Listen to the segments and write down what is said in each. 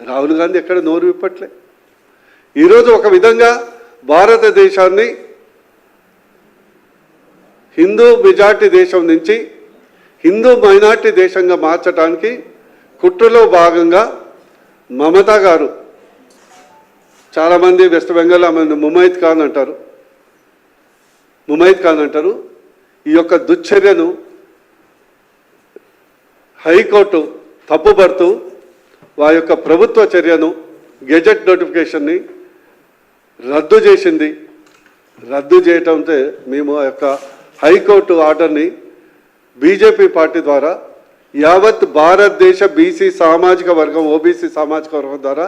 రాహుల్ గాంధీ ఎక్కడ నోరు విప్పట్లే. ఈరోజు ఒక విధంగా భారతదేశాన్ని హిందూ మెజార్టీ దేశం నుంచి హిందూ మైనార్టీ దేశంగా మార్చడానికి కుట్రలో భాగంగా మమతా గారు చాలామంది వెస్ట్ బెంగాల్ ఆమెను ముమైద్ ఖాన్ అంటారు. ముమైద్ ఖాన్ అంటారు. ఈ యొక్క దుశ్చర్యను హైకోర్టు తప్పుపడుతూ వారి యొక్క ప్రభుత్వ చర్యను గెజెట్ నోటిఫికేషన్ని రద్దు చేసింది. రద్దు చేయటంతో మేము ఆ యొక్క హైకోర్టు ఆర్డర్ని బీజేపీ పార్టీ ద్వారా యావత్ భారతదేశ బీసీ సామాజిక వర్గం ఓబీసీ సామాజిక వర్గం ద్వారా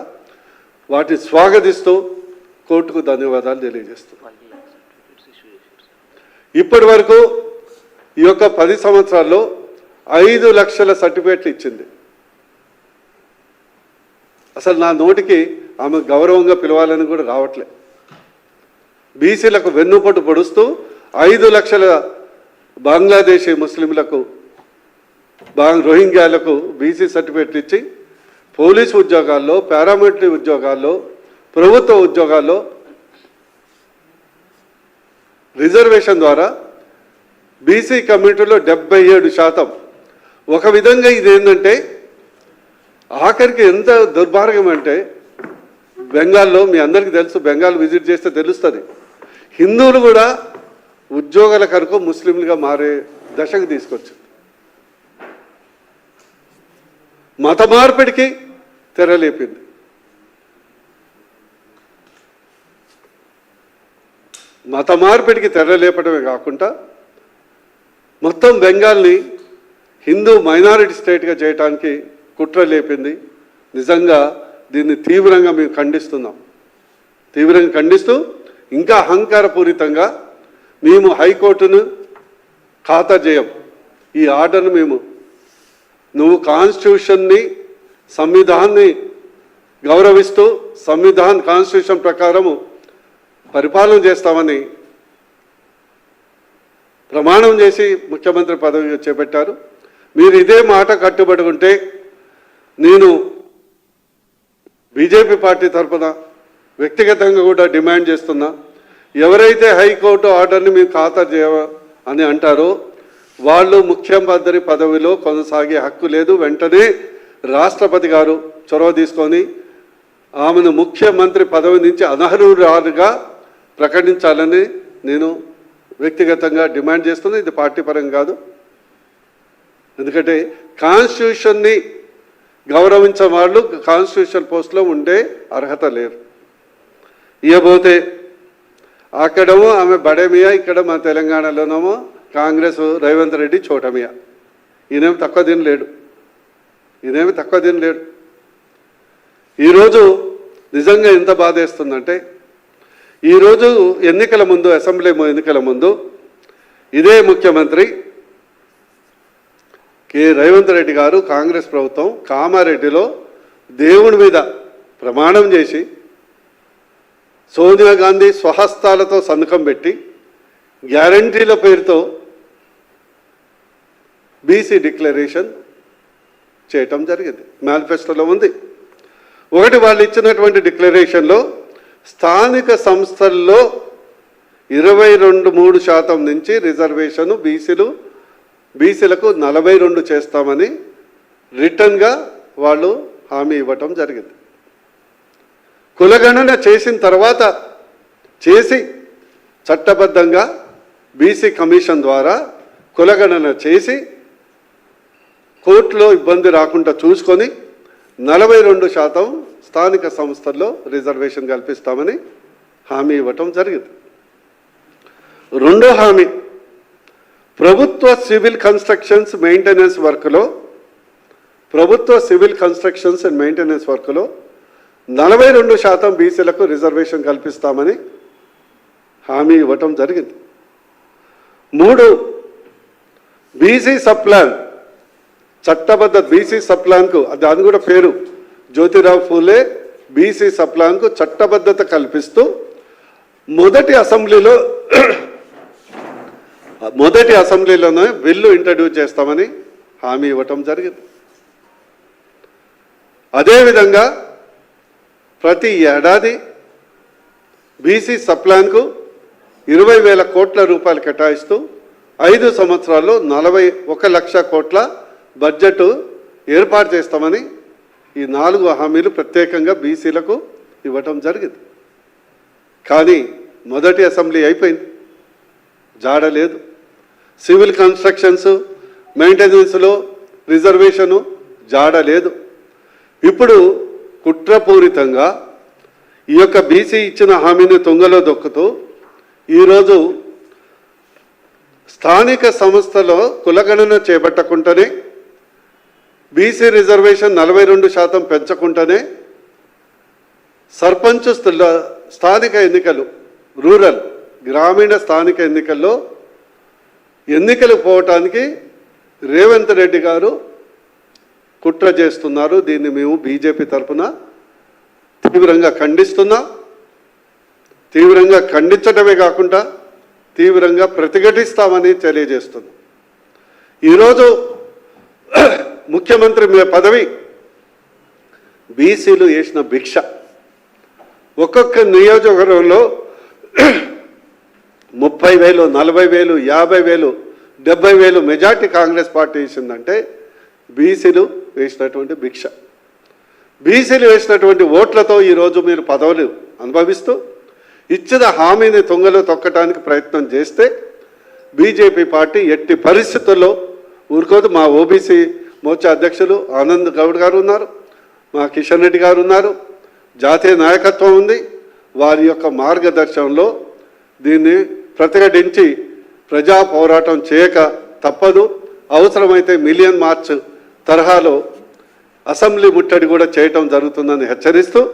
వాటిని స్వాగతిస్తూ కోర్టుకు ధన్యవాదాలు తెలియజేస్తున్నాం. ఇప్పటి వరకు ఈ యొక్క పది సంవత్సరాల్లో ఐదు లక్షల సర్టిఫికేట్లు ఇచ్చింది. అసలు నా నోటికి ఆమె గౌరవంగా పిలవాలని కూడా రావట్లే. బీసీలకు వెన్నుపోటు పొడుస్తూ ఐదు లక్షల బంగ్లాదేశీ ముస్లింలకు బాంగ్ రోహింగ్యాలకు బీసీ సర్టిఫికెట్లు ఇచ్చి పోలీసు ఉద్యోగాల్లో పారామిలిటరీ ఉద్యోగాల్లో ప్రభుత్వ ఉద్యోగాల్లో రిజర్వేషన్ ద్వారా బీసీ కమ్యూనిటీలో డెబ్బై ఏడు శాతం. ఒక విధంగా ఇది ఏంటంటే ఆఖరికి ఎంత దుర్మార్గం అంటే బెంగాల్లో మీ అందరికీ తెలుసు బెంగాల్ విజిట్ చేస్తే తెలుస్తుంది. హిందువులు కూడా ఉద్యోగాల కొరకు ముస్లింలుగా మారే దశకు తీసుకొచ్చింది మత మార్పిడికి తెరలేపింది. మత మార్పిడికి తెరలేపడమే కాకుండా మొత్తం బెంగాల్ని హిందూ మైనారిటీ స్టేట్గా చేయటానికి కుట్ర లేపింది. నిజంగా దీన్ని తీవ్రంగా మేము ఖండిస్తున్నాం. తీవ్రంగా ఖండిస్తూ ఇంకా అహంకారపూరితంగా మేము హైకోర్టును ఖాతా చేయం. ఈ ఆర్డర్ను మేము నువ్వు కాన్స్టిట్యూషన్ని సంవిధాన్ని గౌరవిస్తూ సంవిధాన్ కాన్స్టిట్యూషన్ ప్రకారము పరిపాలన చేస్తామని ప్రమాణం చేసి ముఖ్యమంత్రి పదవి చేపట్టారు. మీరు ఇదే మాట కట్టుబడి ఉంటే నేను బీజేపీ పార్టీ తరఫున వ్యక్తిగతంగా కూడా డిమాండ్ చేస్తున్నా ఎవరైతే హైకోర్టు ఆర్డర్ని మేము ఖాతరు చేయ అని అంటారో వాళ్ళు ముఖ్యమంత్రి పదవిలో కొనసాగే హక్కు లేదు. వెంటనే రాష్ట్రపతి గారు చొరవ తీసుకొని ఆమెను ముఖ్యమంత్రి పదవి నుంచి అనర్హురాలుగా ప్రకటించాలని నేను వ్యక్తిగతంగా డిమాండ్ చేస్తున్నా. ఇది పార్టీ పరం కాదు. ఎందుకంటే కాన్స్టిట్యూషన్ని గౌరవించే వాళ్ళు కాన్స్టిట్యూషన్ పోస్ట్లో ఉండే అర్హత లేరు. ఇవ్వబోతే అక్కడము ఆమె బడేమియా ఇక్కడ మన తెలంగాణలోనేమో కాంగ్రెస్ రేవంత్ రెడ్డి చోటమియా. ఈయనేమి తక్కువ తినలేడు ఈయనేమి తక్కువ తినలేడు ఈరోజు నిజంగా ఎంత బాధేస్తుందంటే ఈరోజు ఎన్నికల ముందు అసెంబ్లీ ఎన్నికల ముందు ఇదే ముఖ్యమంత్రి కె రేవంత్ రెడ్డి గారు కాంగ్రెస్ ప్రభుత్వం కామారెడ్డిలో దేవుడి మీద ప్రమాణం చేసి సోనియా గాంధీ స్వహస్తాలతో సంతకం పెట్టి గ్యారంటీల పేరుతో బీసీ డిక్లరేషన్ చేయటం జరిగింది. మేనిఫెస్టోలో ఉంది. ఒకటి వాళ్ళు ఇచ్చినటువంటి డిక్లరేషన్లో స్థానిక సంస్థల్లో ఇరవై రెండు మూడు శాతం నుంచి రిజర్వేషన్ బీసీలు బీసీలకు నలభై రెండు చేస్తామని రిటర్న్గా వాళ్ళు హామీ ఇవ్వటం జరిగింది. కులగణన చేసిన తర్వాత చేసి చట్టబద్ధంగా బీసీ కమిషన్ ద్వారా కులగణన చేసి కోర్టులో ఇబ్బంది రాకుండా చూసుకొని నలభై రెండు శాతం స్థానిక సంస్థల్లో రిజర్వేషన్ కల్పిస్తామని హామీ ఇవ్వటం జరిగింది. రెండో హామీ ప్రభుత్వ సివిల్ కన్స్ట్రక్షన్స్ మెయింటెనెన్స్ వర్క్లో ప్రభుత్వ సివిల్ కన్స్ట్రక్షన్స్ అండ్ మెయింటెనెన్స్ వర్క్లో నలభై రెండు శాతం బీసీలకు రిజర్వేషన్ కల్పిస్తామని హామీ ఇవ్వటం జరిగింది. మూడు బీసీ సప్లాన్ చట్టబద్ధ బీసీ సప్లాన్కు దాని కూడా పేరు జ్యోతిరావు ఫూలే బీసీ సప్లాన్కు చట్టబద్ధత కల్పిస్తూ మొదటి అసెంబ్లీలో మొదటి అసెంబ్లీలోనే బిల్లు ఇంట్రడ్యూస్ చేస్తామని హామీ ఇవ్వటం జరిగింది. అదేవిధంగా ప్రతి ఏడాది బీసీ సప్లాన్కు ఇరవై వేల కోట్ల రూపాయలు కేటాయిస్తూ ఐదు సంవత్సరాల్లో నలభై ఒక లక్ష కోట్ల బడ్జెట్ ఏర్పాటు చేస్తామని ఈ నాలుగు హామీలు ప్రత్యేకంగా బీసీలకు ఇవ్వటం జరిగింది. కానీ మొదటి అసెంబ్లీ అయిపోయింది. జాడలేదు సివిల్ కన్స్ట్రక్షన్స్ మెయింటెనెన్స్లో రిజర్వేషను జాడ లేదు ఇప్పుడు కుట్రపూరితంగా ఈ యొక్క బీసీ ఇచ్చిన హామీని తుంగలో దొక్కుతూ ఈరోజు స్థానిక సంస్థలో కులగణన చేపట్టకుండానే బీసీ రిజర్వేషన్ నలభై రెండు శాతం పెంచకుండానే సర్పంచ్ స్థానిక ఎన్నికలు రూరల్ గ్రామీణ స్థానిక ఎన్నికల్లో ఎన్నికలు పోవటానికి రేవంత్ రెడ్డి గారు కుట్ర చేస్తున్నారు. దీన్ని మేము బీజేపీ తరఫున తీవ్రంగా ఖండిస్తున్నాం. తీవ్రంగా ఖండించడమే కాకుండా తీవ్రంగా ప్రతిఘటిస్తామని తెలియజేస్తున్నాం. ఈరోజు ముఖ్యమంత్రి మీ పదవి బీసీలు వేసిన భిక్ష. ఒక్కొక్క నియోజకవర్గంలో ముప్పై వేలు నలభై వేలు యాభై వేలు డెబ్బై వేలు మెజార్టీ కాంగ్రెస్ పార్టీ ఇచ్చిందంటే బీసీలు వేసినటువంటి భిక్ష. బీసీలు వేసినటువంటి ఓట్లతో ఈరోజు మీరు పదవులు అనుభవిస్తూ ఇచ్చిన హామీని తొంగలో తొక్కటానికి ప్రయత్నం చేస్తే బీజేపీ పార్టీ ఎట్టి పరిస్థితుల్లో ఊరుకోదు. మా ఓబీసీ మోర్చా అధ్యక్షులు ఆనంద్ గౌడ్ గారు ఉన్నారు మా కిషన్ రెడ్డి గారు ఉన్నారు జాతీయ నాయకత్వం ఉంది. వారి యొక్క మార్గదర్శనంలో దీన్ని ప్రతిఘటించి ప్రజా పోరాటం చేయక తప్పదు. అవసరమైతే మిలియన్ మార్చ్ తరహాలో అసెంబ్లీ ముట్టడి కూడా చేయటం జరుగుతుందని హెచ్చరిస్తూ